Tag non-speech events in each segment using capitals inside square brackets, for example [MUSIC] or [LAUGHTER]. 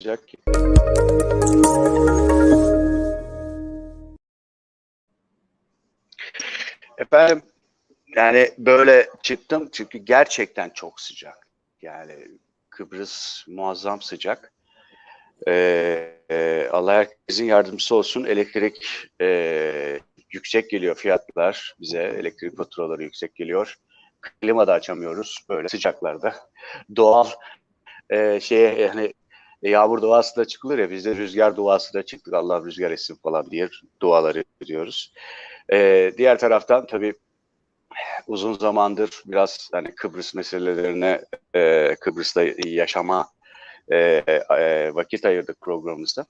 olacak ki. Efendim yani böyle çıktım çünkü gerçekten çok sıcak. Yani Kıbrıs muazzam sıcak. Ee, e, Allah herkesin yardımcısı olsun. Elektrik e, yüksek geliyor fiyatlar bize. Elektrik faturaları yüksek geliyor. Klima da açamıyoruz böyle sıcaklarda. [LAUGHS] Doğal e, şeye yani yağmur duası da çıkılır ya biz de rüzgar duası da çıktık. Allah rüzgar etsin falan diye duaları ediyoruz. E, diğer taraftan tabii uzun zamandır biraz hani Kıbrıs meselelerine e, Kıbrıs'ta yaşama e, e, vakit ayırdık programımızda.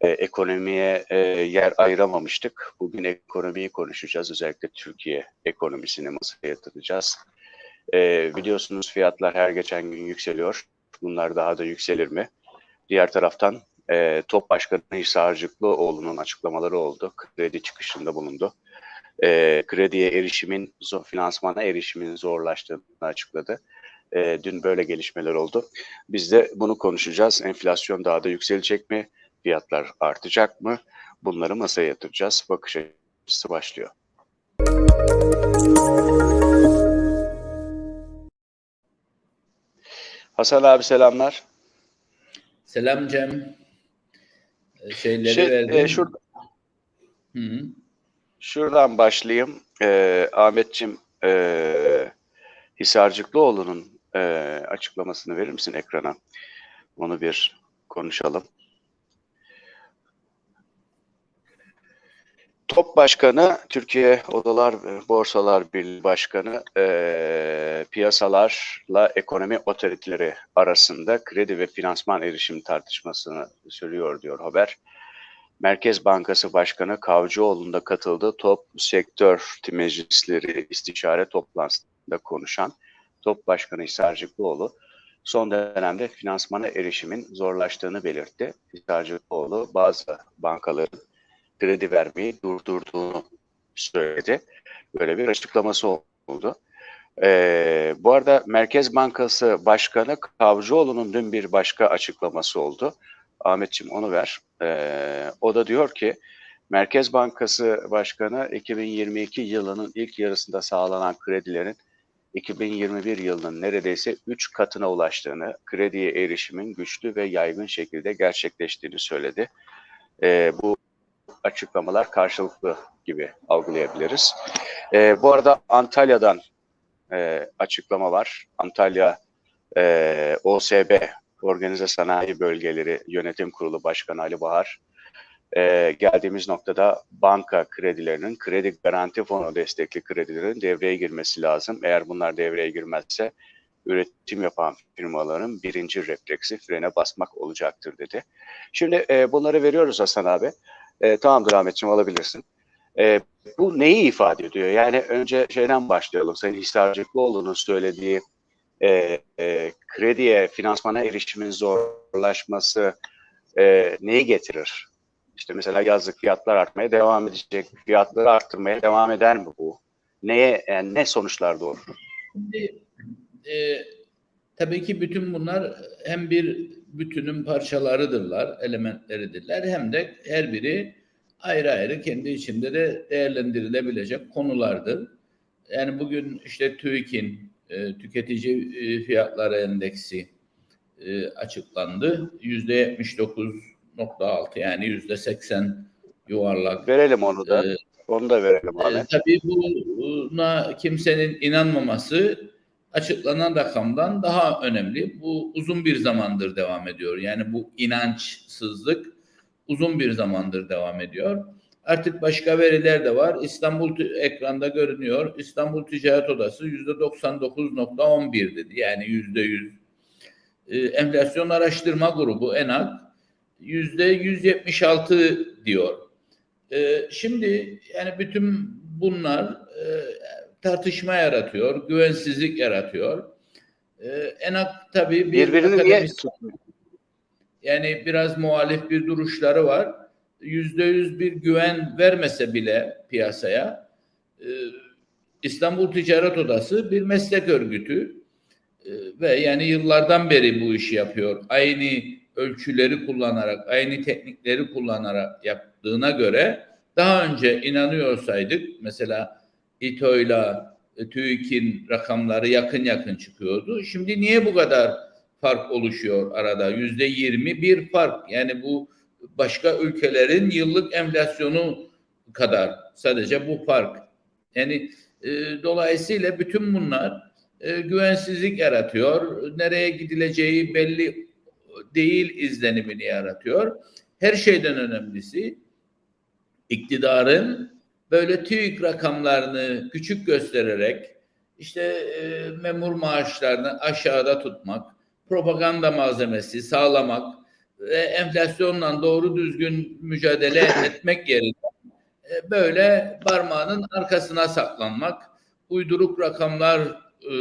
E, ekonomiye e, yer ayıramamıştık. Bugün ekonomiyi konuşacağız. Özellikle Türkiye ekonomisini masaya yatıracağız. E, biliyorsunuz fiyatlar her geçen gün yükseliyor. Bunlar daha da yükselir mi? Diğer taraftan e, TOP Başkanı İsa açıklamaları oldu. Kredi çıkışında bulundu. E, krediye erişimin, finansmana erişimin zorlaştığını açıkladı. E, dün böyle gelişmeler oldu. Biz de bunu konuşacağız. Enflasyon daha da yükselecek mi? Fiyatlar artacak mı? Bunları masaya yatıracağız. Bakış açısı başlıyor. Hasan abi selamlar. Selam Cem. Ee, Şeyleri Şey, verdim. e, şurada, Hı -hı. şuradan başlayayım. E, Ahmetçim e, Hisarcıklıoğlu'nun e, açıklamasını verir misin ekrana? Onu bir konuşalım. Top Başkanı, Türkiye Odalar Borsalar Birliği Başkanı, e, piyasalarla ekonomi otoriteleri arasında kredi ve finansman erişim tartışmasını sürüyor diyor haber. Merkez Bankası Başkanı Kavcıoğlu'nda katıldığı top sektör meclisleri istişare toplantısında konuşan Top Başkanı Hisarcıklıoğlu son dönemde finansmana erişimin zorlaştığını belirtti. Hisarcıklıoğlu bazı bankaların kredi vermeyi durdurduğunu söyledi. Böyle bir açıklaması oldu. Ee, bu arada Merkez Bankası Başkanı Kavcıoğlu'nun dün bir başka açıklaması oldu. Ahmetciğim onu ver. Ee, o da diyor ki Merkez Bankası Başkanı 2022 yılının ilk yarısında sağlanan kredilerin 2021 yılının neredeyse 3 katına ulaştığını, krediye erişimin güçlü ve yaygın şekilde gerçekleştiğini söyledi. Ee, bu açıklamalar karşılıklı gibi algılayabiliriz. E, bu arada Antalya'dan e, açıklama var. Antalya e, OSB, Organize Sanayi Bölgeleri Yönetim Kurulu Başkanı Ali Bahar, e, geldiğimiz noktada banka kredilerinin, kredi garanti fonu destekli kredilerin devreye girmesi lazım. Eğer bunlar devreye girmezse üretim yapan firmaların birinci refleksi frene basmak olacaktır dedi. Şimdi e, bunları veriyoruz Hasan abi. E, tamamdır Ahmetciğim alabilirsin. E, bu neyi ifade ediyor? Yani önce şeyden başlayalım. Sayın Hisarcıklıoğlu'nun söylediği e, e, krediye, finansmana erişimin zorlaşması e, neyi getirir? İşte mesela yazlık fiyatlar artmaya devam edecek. Fiyatları arttırmaya devam eder mi bu? Neye, yani ne sonuçlar doğurur? Şimdi, e, tabii ki bütün bunlar hem bir bütünün parçalarıdırlar, elementleridirler hem de her biri ayrı ayrı kendi içinde de değerlendirilebilecek konulardır. Yani bugün işte TÜİK'in e, tüketici e, fiyatları endeksi e, açıklandı. Yüzde 79.6 yani yüzde 80 yuvarlak. Verelim onu da. E, onu da verelim e, Ahmet. tabii buna kimsenin inanmaması açıklanan rakamdan daha önemli. Bu uzun bir zamandır devam ediyor. Yani bu inançsızlık uzun bir zamandır devam ediyor. Artık başka veriler de var. İstanbul ekranda görünüyor. İstanbul Ticaret Odası %99.11 dedi. Yani %100. Ee, enflasyon Araştırma Grubu ENAK %176 diyor. Ee, şimdi yani bütün bunlar e, tartışma yaratıyor, güvensizlik yaratıyor. Ee, ENAK tabii bir Birbirini niye yani biraz muhalif bir duruşları var. Yüzde yüz bir güven vermese bile piyasaya e, İstanbul Ticaret Odası bir meslek örgütü e, ve yani yıllardan beri bu işi yapıyor. Aynı ölçüleri kullanarak, aynı teknikleri kullanarak yaptığına göre daha önce inanıyorsaydık mesela İTO'yla e, TÜİK'in rakamları yakın yakın çıkıyordu. Şimdi niye bu kadar fark oluşuyor arada? Yüzde yirmi bir fark. Yani bu başka ülkelerin yıllık enflasyonu kadar sadece bu fark. Yani e, dolayısıyla bütün bunlar e, güvensizlik yaratıyor. Nereye gidileceği belli değil izlenimini yaratıyor. Her şeyden önemlisi iktidarın böyle TÜİK rakamlarını küçük göstererek işte e, memur maaşlarını aşağıda tutmak, propaganda malzemesi sağlamak ve enflasyonla doğru düzgün mücadele [COUGHS] etmek yerine e, böyle parmağının arkasına saklanmak, uyduruk rakamlar e,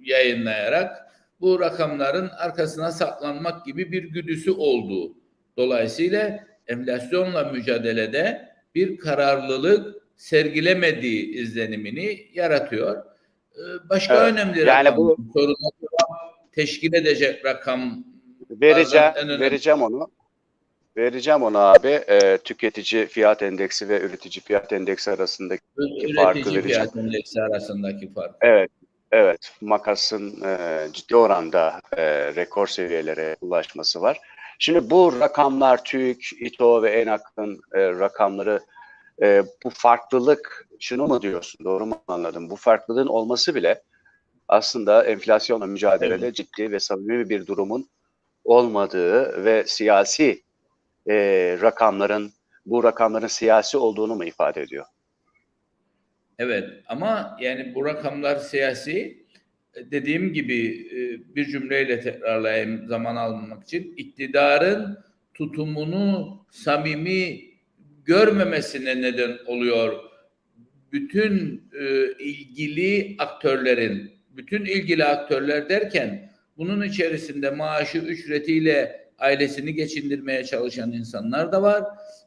yayınlayarak bu rakamların arkasına saklanmak gibi bir güdüsü olduğu. Dolayısıyla enflasyonla mücadelede bir kararlılık sergilemediği izlenimini yaratıyor. Ee, Başka Evet, önemli yani rakam, bu- cevap teşkil edecek rakam Vereceğim, vereceğim onu. Vereceğim onu abi. Ee, tüketici fiyat endeksi ve üretici fiyat endeksi arasındaki farkı üretici vereceğim. fiyat endeksi arasındaki fark. Evet, evet. Makasın e, ciddi oranda e, rekor seviyelere ulaşması var. Şimdi bu rakamlar TÜİK, İTO ve ENAK'ın e, rakamları e, bu farklılık şunu mu diyorsun? Doğru mu anladım? Bu farklılığın olması bile aslında enflasyonla mücadelede ciddi ve samimi bir durumun olmadığı ve siyasi e, rakamların bu rakamların siyasi olduğunu mu ifade ediyor? Evet ama yani bu rakamlar siyasi dediğim gibi e, bir cümleyle tekrarlayayım zaman almamak için iktidarın tutumunu samimi görmemesine neden oluyor. Bütün e, ilgili aktörlerin, bütün ilgili aktörler derken bunun içerisinde maaşı ücretiyle ailesini geçindirmeye çalışan insanlar da var.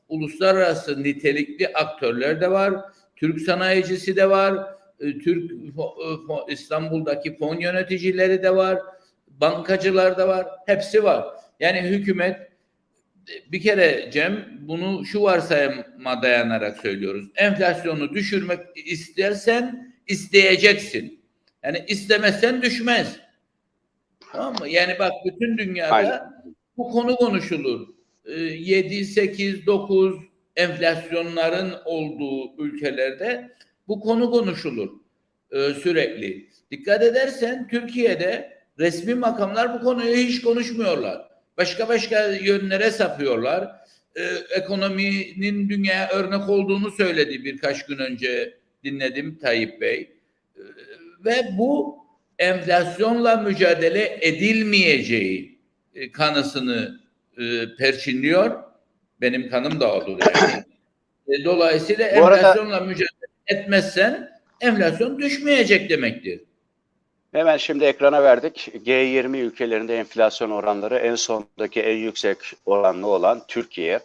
Uluslararası nitelikli aktörler de var. Türk sanayicisi de var. E, Türk fo- İstanbul'daki fon yöneticileri de var. Bankacılar da var. Hepsi var. Yani hükümet bir kere Cem bunu şu varsayıma dayanarak söylüyoruz. Enflasyonu düşürmek istersen isteyeceksin. Yani istemezsen düşmez. Tamam mı? Yani bak bütün dünyada Aynen. bu konu konuşulur. Ee, 7, 8, 9 enflasyonların olduğu ülkelerde bu konu konuşulur e, sürekli. Dikkat edersen Türkiye'de resmi makamlar bu konuyu hiç konuşmuyorlar. Başka başka yönlere sapıyorlar. Ee, ekonominin dünyaya örnek olduğunu söyledi birkaç gün önce dinledim Tayyip Bey. Ee, ve bu enflasyonla mücadele edilmeyeceği e, kanısını e, perçinliyor. Benim kanım da odur yani. E, Dolayısıyla Bu arada- enflasyonla mücadele etmezsen enflasyon düşmeyecek demektir. Hemen şimdi ekrana verdik. G20 ülkelerinde enflasyon oranları en sondaki en yüksek oranlı olan Türkiye.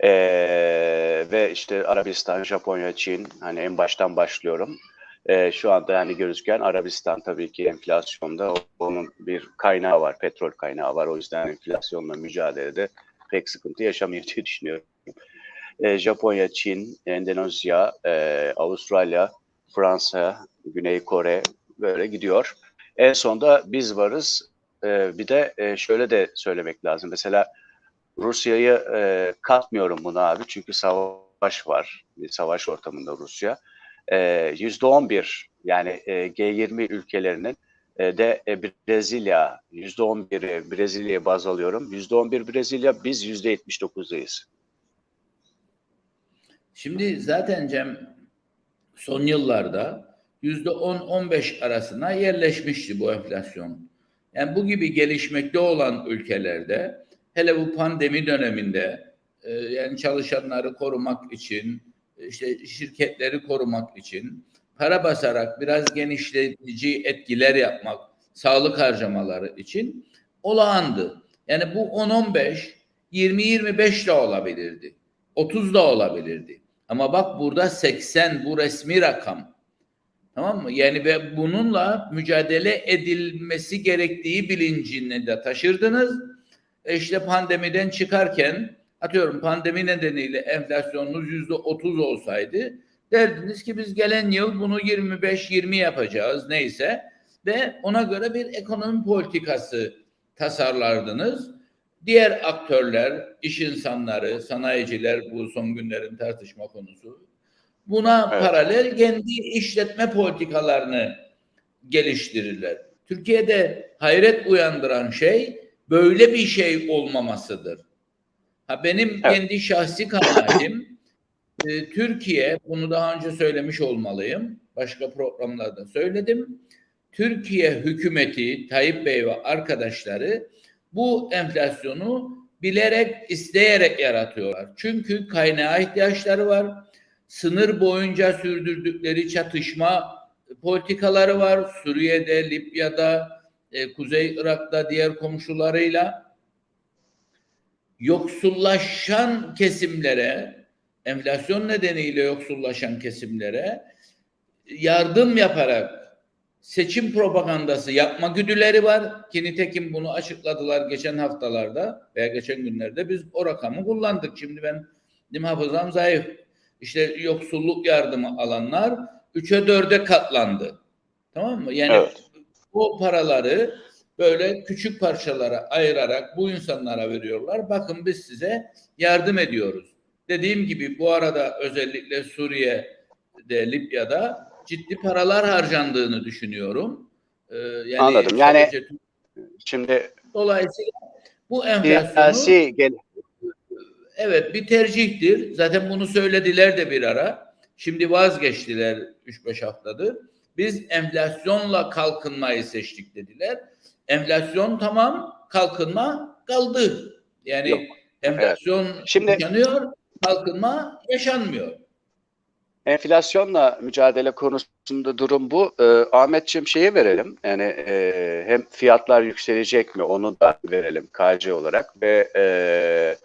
Ee, ve işte Arabistan, Japonya, Çin hani en baştan başlıyorum. Ee, şu anda hani gözüken Arabistan tabii ki enflasyonda onun bir kaynağı var, petrol kaynağı var. O yüzden enflasyonla mücadelede pek sıkıntı yaşamıyor diye [LAUGHS] düşünüyorum. Ee, Japonya, Çin, Endonezya, e, Avustralya, Fransa, Güney Kore böyle gidiyor. En sonda biz varız. Ee, bir de e, şöyle de söylemek lazım. Mesela Rusya'yı e, katmıyorum buna abi çünkü savaş var. Bir savaş ortamında Rusya. On bir yani e, G20 ülkelerinin e, de e, Brezilya yüzde on biri Brezilya'yı baz alıyorum. Yüzde on bir Brezilya biz yüzde yetmiş dokuzdayız. Şimdi zaten Cem son yıllarda yüzde 10-15 arasına yerleşmişti bu enflasyon. Yani bu gibi gelişmekte olan ülkelerde hele bu pandemi döneminde e, yani çalışanları korumak için işte şirketleri korumak için para basarak biraz genişletici etkiler yapmak sağlık harcamaları için olağandı. Yani bu 10-15 20-25 de olabilirdi. 30 da olabilirdi. Ama bak burada 80 bu resmi rakam. Tamam mı? Yani ve bununla mücadele edilmesi gerektiği bilincini de taşırdınız. E işte pandemiden çıkarken atıyorum pandemi nedeniyle enflasyonunuz yüzde otuz olsaydı derdiniz ki biz gelen yıl bunu 25-20 yapacağız neyse ve ona göre bir ekonomi politikası tasarlardınız. Diğer aktörler, iş insanları, sanayiciler bu son günlerin tartışma konusu. Buna Evet. paralel kendi işletme politikalarını geliştirirler. Türkiye'de hayret uyandıran şey böyle bir şey olmamasıdır. Ha benim Evet. kendi şahsi kanaatim e, Türkiye bunu daha önce söylemiş olmalıyım. Başka programlarda söyledim. Türkiye hükümeti Tayyip Bey ve arkadaşları bu enflasyonu bilerek, isteyerek yaratıyorlar. Çünkü kaynağa ihtiyaçları var. Sınır boyunca sürdürdükleri çatışma politikaları var. Suriye'de, Libya'da, e, Kuzey Irak'ta diğer komşularıyla yoksullaşan kesimlere, enflasyon nedeniyle yoksullaşan kesimlere yardım yaparak seçim propagandası yapma güdüleri var. Ki nitekim bunu açıkladılar geçen haftalarda veya geçen günlerde biz o rakamı kullandık. Şimdi ben benim hafızam zayıf. İşte yoksulluk yardımı alanlar 3'e 4'e katlandı. Tamam mı? Yani Evet. o paraları böyle küçük parçalara ayırarak bu insanlara veriyorlar. Bakın biz size yardım ediyoruz. Dediğim gibi bu arada özellikle Suriye'de, Libya'da ciddi paralar harcandığını düşünüyorum. Ee, yani Anladım. Yani- Şimdi dolayısıyla bu enflasyonu gel Evet bir tercihtir. Zaten bunu söylediler de bir ara. Şimdi vazgeçtiler 3-5 haftadır. Biz enflasyonla kalkınmayı seçtik dediler. Enflasyon tamam, kalkınma kaldı. Yani Yok. enflasyon Şimdi- yaşanıyor, kalkınma yaşanmıyor. Enflasyonla mücadele konusunda durum bu. Ee, Ahmetciğim şeyi verelim. Yani e, hem fiyatlar yükselecek mi onu da verelim KC olarak ve e,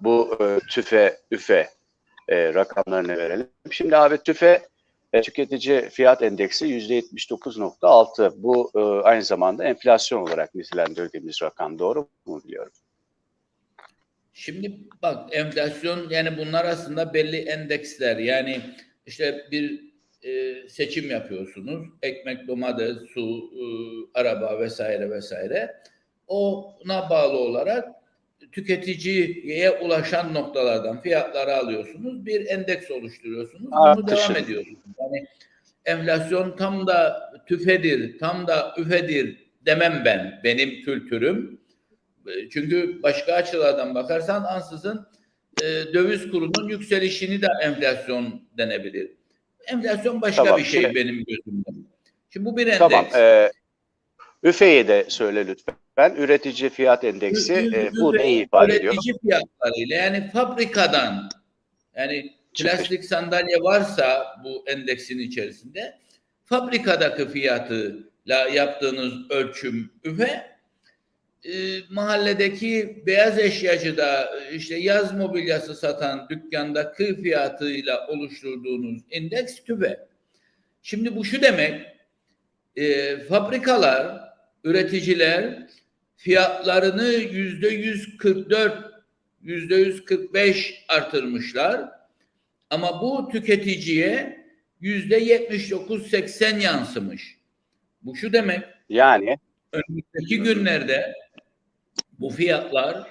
bu e, tüfe üfe e, rakamlarını verelim. Şimdi abi tüfe e, tüketici fiyat endeksi %79.6. Bu e, aynı zamanda enflasyon olarak nitelendirdiğimiz rakam doğru mu biliyorum? Şimdi bak enflasyon yani bunlar aslında belli endeksler. Yani işte bir e, seçim yapıyorsunuz. Ekmek, domates, su, e, araba vesaire vesaire. Ona bağlı olarak tüketiciye ulaşan noktalardan fiyatları alıyorsunuz. Bir endeks oluşturuyorsunuz. Bunu Artışı. devam ediyorsunuz. Yani enflasyon tam da tüfedir, tam da üfedir demem ben. Benim kültürüm. E, Çünkü başka açılardan bakarsan ansızın e, döviz kurunun yükselişini de enflasyon denebilir. Enflasyon başka Tamam, bir şey şimdi- benim gözümde. Şimdi bu bir endeks. Tamam. E, üfeyi de söyle lütfen. Üretici fiyat endeksi Ü- e, bu neyi ifade ediyor? Üretici fiyatlarıyla yani fabrikadan yani plastik sandalye varsa bu endeksin içerisinde fabrikadaki fiyatıyla yaptığınız ölçüm üfe e, mahalledeki beyaz eşyacıda e, işte yaz mobilyası satan dükkandaki fiyatıyla oluşturduğunuz endeks tüfe. Şimdi bu şu demek e, fabrikalar, üreticiler fiyatlarını yüzde 144, yüzde 145 artırmışlar. Ama bu tüketiciye yüzde 79-80 yansımış. Bu şu demek, Yani önümüzdeki günlerde bu fiyatlar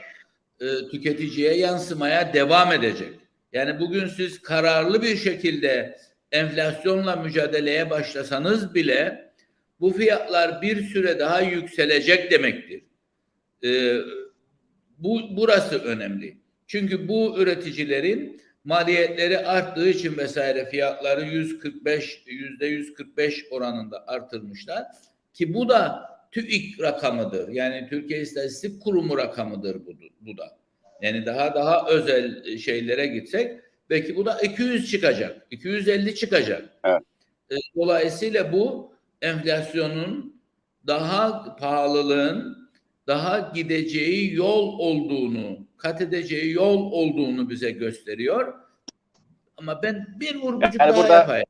e, tüketiciye yansımaya devam edecek. Yani bugün siz kararlı bir şekilde enflasyonla mücadeleye başlasanız bile bu fiyatlar bir süre daha yükselecek demektir. E, bu burası önemli. Çünkü bu üreticilerin maliyetleri arttığı için vesaire fiyatları 145 yüzde 145 oranında artırmışlar ki bu da TÜİK rakamıdır. Yani Türkiye İstatistik Kurumu rakamıdır bu, bu da. Yani daha daha özel şeylere gitsek belki bu da 200 çıkacak. 250 çıkacak. Evet. E, Dolayısıyla bu enflasyonun daha pahalılığın daha gideceği yol olduğunu, kat edeceği yol olduğunu bize gösteriyor. Ama ben bir vurgucuk Yani daha burada- yapayım.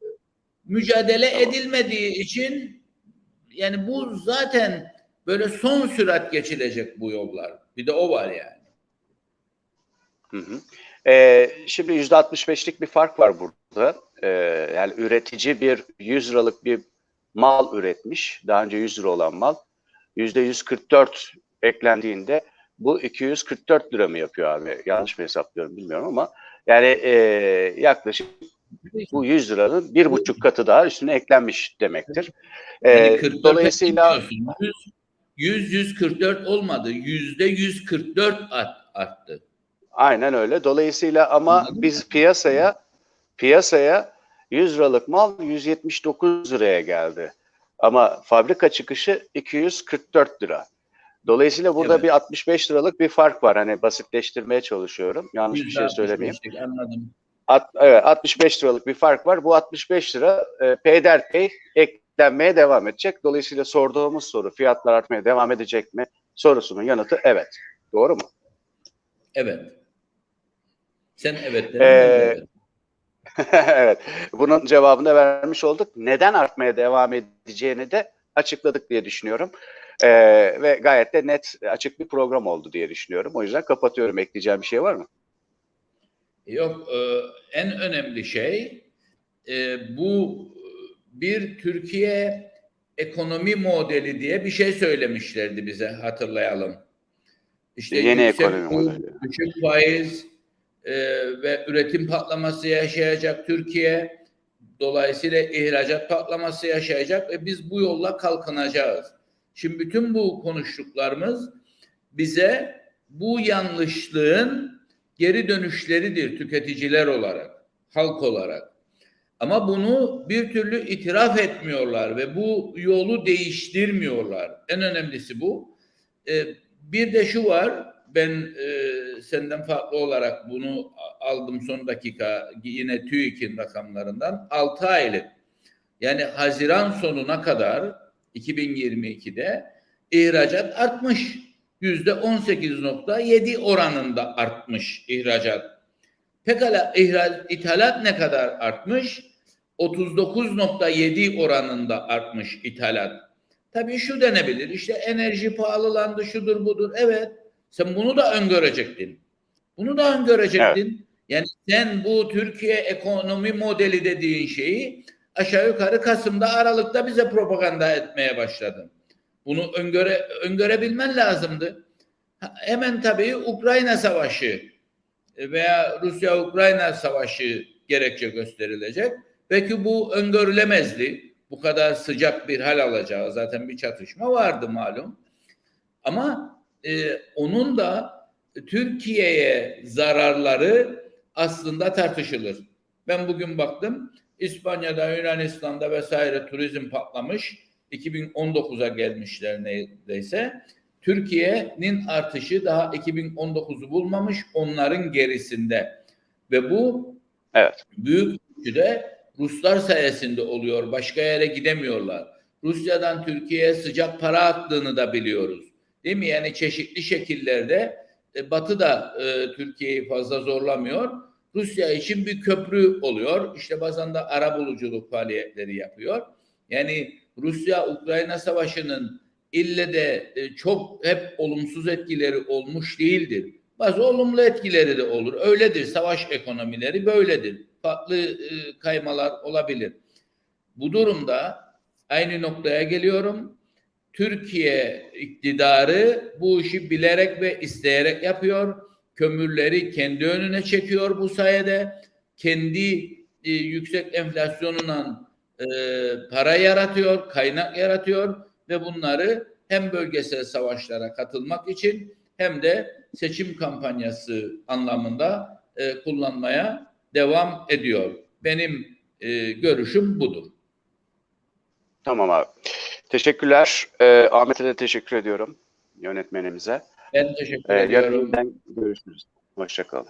Mücadele Tamam. edilmediği için yani bu zaten böyle son sürat geçilecek bu yollar. Bir de o var yani. Hı hı. Ee, şimdi %65'lik bir fark var burada. Ee, yani üretici bir 100 liralık bir mal üretmiş. Daha önce 100 lira olan mal. %144 eklendiğinde bu 244 lira mı yapıyor abi? Yanlış mı hesaplıyorum bilmiyorum ama yani e, yaklaşık bu 100 liranın bir buçuk katı daha üstüne eklenmiş demektir. Ee, Yani 44 dolayısıyla ekliyorsun. 100 144 olmadı. Yüzde 144 art, arttı. Aynen öyle. Dolayısıyla ama Anladın mı? biz piyasaya piyasaya 100 liralık mal 179 liraya geldi. Ama fabrika çıkışı 244 lira. Dolayısıyla burada Evet. bir 65 liralık bir fark var. Hani basitleştirmeye çalışıyorum. Yanlış bir şey söylemeyeyim. 65'lik, Anladım. At, evet 65 liralık bir fark var. Bu 65 lira e, peyderpey eklenmeye devam edecek. Dolayısıyla sorduğumuz soru fiyatlar artmaya devam edecek mi? Sorusunun yanıtı evet. Doğru mu? Evet. Sen evet dedin. Ee, evet. [LAUGHS] evet. Bunun cevabını vermiş olduk. Neden artmaya devam edeceğini de açıkladık diye düşünüyorum. Ee, ve gayet de net açık bir program oldu diye düşünüyorum. O yüzden kapatıyorum. Ekleyeceğim bir şey var mı? Yok, e, en önemli şey e, bu bir Türkiye ekonomi modeli diye bir şey söylemişlerdi bize hatırlayalım. İşte Yeni yüksek ekonomi kur, modeli. Düşük faiz e, ve üretim patlaması yaşayacak Türkiye. Dolayısıyla ihracat patlaması yaşayacak ve biz bu yolla kalkınacağız. Şimdi bütün bu konuştuklarımız bize bu yanlışlığın geri dönüşleridir tüketiciler olarak, halk olarak. Ama bunu bir türlü itiraf etmiyorlar ve bu yolu değiştirmiyorlar. En önemlisi bu. Ee, bir de şu var, ben e, senden farklı olarak bunu aldım son dakika yine TÜİK'in rakamlarından 6 aylık. Yani Haziran sonuna kadar 2022'de ihracat artmış. Yüzde 18.7 oranında artmış ihracat. Pekala ihrac, ithalat ne kadar artmış? 39.7 oranında artmış ithalat. Tabii şu denebilir. İşte enerji pahalılandı, şudur budur. Evet. Sen bunu da öngörecektin. Bunu da öngörecektin. Yani sen bu Türkiye ekonomi modeli dediğin şeyi aşağı yukarı Kasım'da Aralık'ta bize propaganda etmeye başladın. Bunu öngöre, öngörebilmen lazımdı. Hemen tabii Ukrayna Savaşı veya Rusya-Ukrayna Savaşı gerekçe gösterilecek. Belki bu öngörülemezdi. Bu kadar sıcak bir hal alacağı zaten bir çatışma vardı malum. Ama e, onun da Türkiye'ye zararları aslında tartışılır. Ben bugün baktım İspanya'da, Yunanistan'da vesaire turizm patlamış. 2019'a gelmişler neredeyse. Türkiye'nin artışı daha 2019'u bulmamış onların gerisinde. Ve bu Evet. büyük ölçüde Ruslar sayesinde oluyor. Başka yere gidemiyorlar. Rusya'dan Türkiye'ye sıcak para aktığını da biliyoruz. Değil mi? Yani çeşitli şekillerde e, Batı da e, Türkiye'yi fazla zorlamıyor. Rusya için bir köprü oluyor. İşte bazen de ara buluculuk faaliyetleri yapıyor. Yani Rusya-Ukrayna savaşının ille de e, çok hep olumsuz etkileri olmuş değildir. Bazı olumlu etkileri de olur. Öyledir. Savaş ekonomileri böyledir. Farklı e, kaymalar olabilir. Bu durumda aynı noktaya geliyorum. Türkiye iktidarı bu işi bilerek ve isteyerek yapıyor. Kömürleri kendi önüne çekiyor bu sayede. Kendi e, yüksek enflasyonunla e, para yaratıyor, kaynak yaratıyor ve bunları hem bölgesel savaşlara katılmak için hem de seçim kampanyası anlamında e, kullanmaya devam ediyor. Benim e, görüşüm budur. Tamam abi. Teşekkürler. Ee, Ahmet'e de teşekkür ediyorum. Yönetmenimize. Ben teşekkür Ee, ediyorum. yarın görüşürüz. Hoşçakalın.